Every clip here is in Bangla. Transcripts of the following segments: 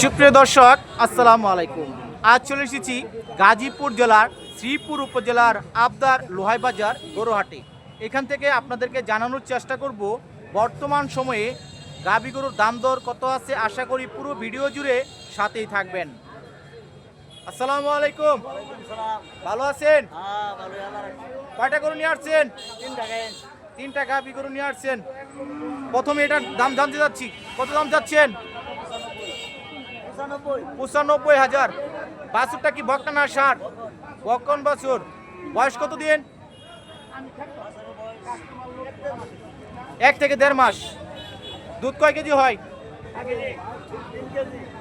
সুপ্রিয় দর্শক, আসসালামু আলাইকুম। আজ চলে এসেছি গাজীপুর জেলার শ্রীপুর উপজেলার আবদার লোহাই বাজার গরুহাটে। এখান থেকে আপনাদেরকে জানানোর চেষ্টা করব, বর্তমান সময়ে গাবি গরুর দাম দর কত আছে, আশা করি পুরো ভিডিও জুড়ে সাথেই থাকবেন। আসসালামু আলাইকুম। ভালো আছেন? কয়টা গরু নিয়ে আসছেন? তিনটা গাবি গরু নিয়ে আসছেন। প্রথমে এটার দাম জানতে যাচ্ছি। কত দাম যাচ্ছেন পঁচানব্বই। হাজার। বাছুরটা কি বকটা না ষাট? বকন বাছুর বয়স কত দিন? এক থেকে দেড় মাস। দুধ কয় কেজি হয়?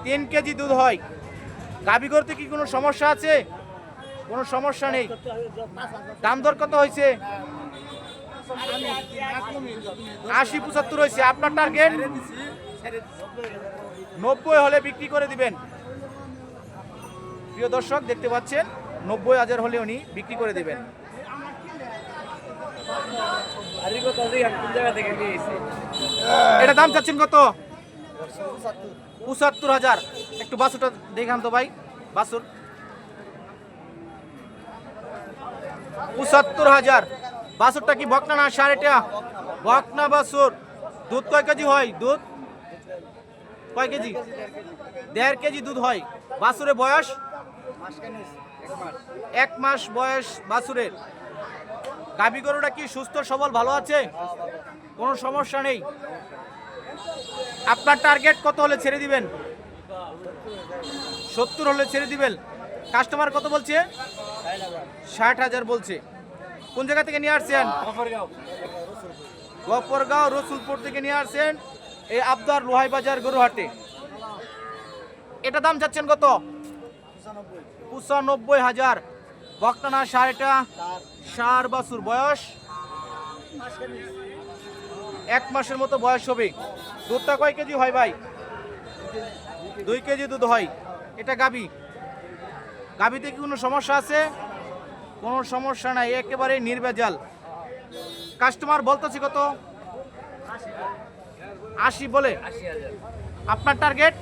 তিন কেজি দুধ হয়। গাবি করতে কি কোনো সমস্যা আছে? কোনো সমস্যা নেই। দাম দর কত হয়েছে? আশি পঁচাত্তর হয়েছে। আপনার টার্গেট নব্বই হলে বিক্রি করে দিবেন। প্রিয় দর্শক, দেখতে পাচ্ছেন, নব্বই হাজার হলে উনি বিক্রি করে দিবেন। এটা দাম চাচ্ছেন কত? পঁচাত্তর হাজার। একটু বাসুটা দেখান তো ভাই, বাসুর। পঁচাত্তর হাজার। বাসুরটা কি বকনা না সাড়েটা বকনা বাসুর। দুধ কয় কেজি হয়? দুধ? কয় কেজি? দেড় কেজি দুধ হয়। বাছুরের বয়স? এক মাস বয়স বাছুরের। গাভী গরুটা কি সুস্থ সবল ভালো আছে? কোনো সমস্যা নেই। আপনার টার্গেট কত হলে ছেড়ে দিবেন? সত্তর হলে ছেড়ে দিবেন। কাস্টমার কত বলছে? ষাট হাজার বলছে। কোন জায়গা থেকে নিয়ে আসছেন? গফরগাঁও রসুলপুর থেকে নিয়ে আসছেন। এই আবদার লোহাই বাজার গরুহাটে। এটা দাম যাচ্ছেন কত? পঁচানব্বই হাজার। বক্তানা সাড়েটা সার বাছুর বয়স। এক মাসের মতো বয়স হবে। দুধটা কয় কেজি হয় ভাই? দুই কেজি দুধ হয়। এটা গাবি। গাবিতে কি কোনো সমস্যা আছে? কোনো সমস্যা নাই একেবারে নির্ভেজাল। কাস্টমার বলতেছি কত? আশি বলে আপনার টার্গেট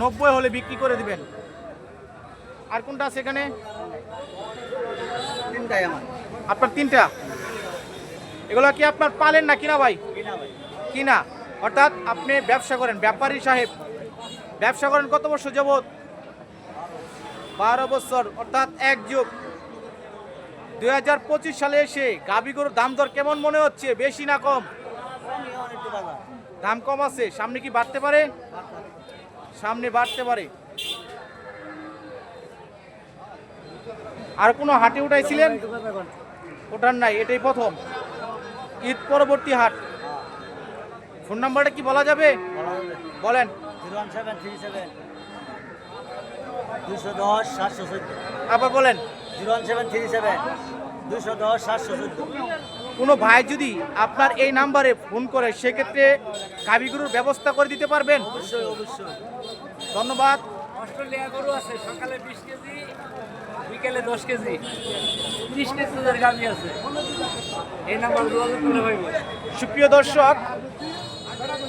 নব্বই হলে বিক্রি করে দিবেন। আর কোনটা আছে এখানে? আপনার তিনটা। এগুলো কি আপনার পালেন না কিনা ভাই? কিনা ভাই। কিনা। অর্থাৎ আপনি ব্যবসা করেন। ব্যাপারী সাহেব ব্যবসা করেন কত বছর যাবত বারো বছর অর্থাৎ এক যুগ। দুই হাজার পঁচিশ সালে এসে গাবি গরুর দাম দর কেমন মনে হচ্ছে? বেশি না কম? দাম কম আছে, সামনে কি বাড়তে পারে? সামনে বাড়তে পারে। আর কোনো হাটে উঠাইছিলেন? ওটার নাই, এটাই প্রথম। ঈদ পরবর্তী হাট। ফোন নাম্বারটা কি বলা যাবে? বলেন। আবার বলেন। Zero one seven three seven দুশো দশ, সাতশো চোদ্দ। কোনো ভাই যদি আপনার এই নাম্বারে ফোন করে সেক্ষেত্রে কাবিগুরুর ব্যবস্থা করে দিতে পারবেন? অবশ্যই অবশ্যই। ধন্যবাদ। অস্ট্রেলিয়া গরু আছে সকালে বিশ কেজি বিকেলে দশ কেজি। ত্রিশ কেজি দুধের গাভি আছে। এই নাম্বার যোগাযোগ করে হইবে। সুপ্রিয় দর্শক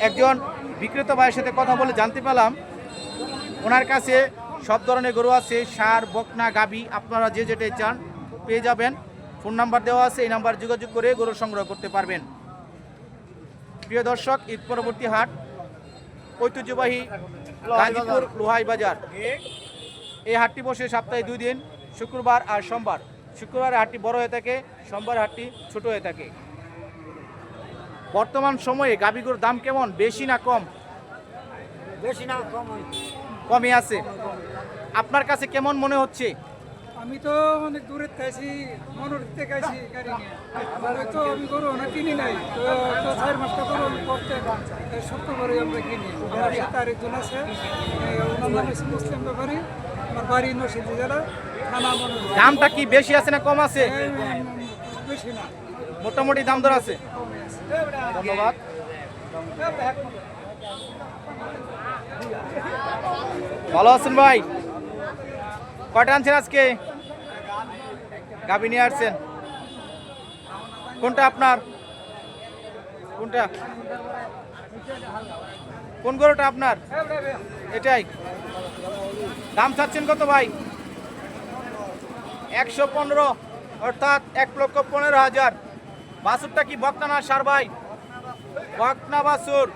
একজন বিক্রেতা ভাইয়ের সাথে কথা বলে জানতে পেলাম ওনার কাছে সব ধরনের গরু আছে সার বকনা গাবি আপনারা যে যেটাই চান পেয়ে যাবেন। ফোন নাম্বার দেওয়া আছে এই নাম্বার যোগাযোগ করে গরু সংগ্রহ করতে পারবেন। প্রিয় দর্শক ঈদ পরবর্তী হাট ঐতিহ্যবাহী গাজীপুর লোহাই বাজার। এই হাটটি বসে সপ্তাহে দুই দিন শুক্রবার আর সোমবার। শুক্রবার হাটটি বড় হয়ে থাকে সোমবার হাটটি ছোট হয়ে থাকে। বর্তমান সময়ে গাবিগুর দাম কেমন? বেশি না কম? বেশি না কম কমে আছে। আপনার কাছে কেমন মনে হচ্ছে? আমি তো অনেক দূরে খাইছি মনোরীত থেকে খাইছি গাড়ি নিয়ে। তো আমি গরু না কিনি নাই তো তো চার মাসটা গরু আমি করতে এই শুক্রবারে আমরা কিনি। আমার সাথে আরেকজন আছে ওনার নাম হচ্ছে মুসলিম ব্যাপারী। আমার বাড়ি নরসিংদী জেলা থানা দামটা কি বেশি আছে না কম আছে? বেশি না। মোটামুটি দাম দর আছে? ধন্যবাদ। ভালো আছেন ভাই? কয়টা আনছেন আজকে? গাবি নিয়ে আসছেন। কোনটা আপনার? কোনটা? কোন গরুটা আপনার? এটাই। দাম চাচ্ছেন কত ভাই? একশো পনেরো, অর্থাৎ এক লক্ষ পনেরো হাজার। বাছুরটা কি বকনা না সার ভাই? বকনা বাছুর।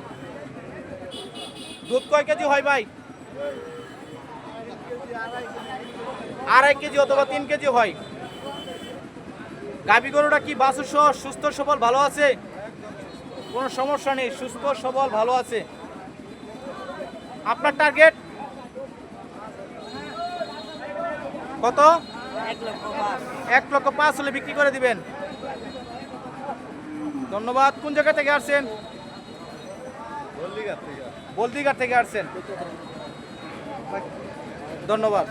দুধ কয় কেজি হয় ভাই? আড়াই কেজি অথবা তিন কেজি হয়। গাভী গরুটা কি বাছুর সহ? সুস্থ সবল ভালো আছে? কোনো সমস্যা নেই সুস্থ সবল ভালো আছে। আপনার টার্গেট কত? এক লক্ষ পাঁচ। হলে বিক্রি করে দিবেন। ধন্যবাদ। কোন জায়গা থেকে আসছেন? বলদিঘাট থেকে আসছেন। ধন্যবাদ।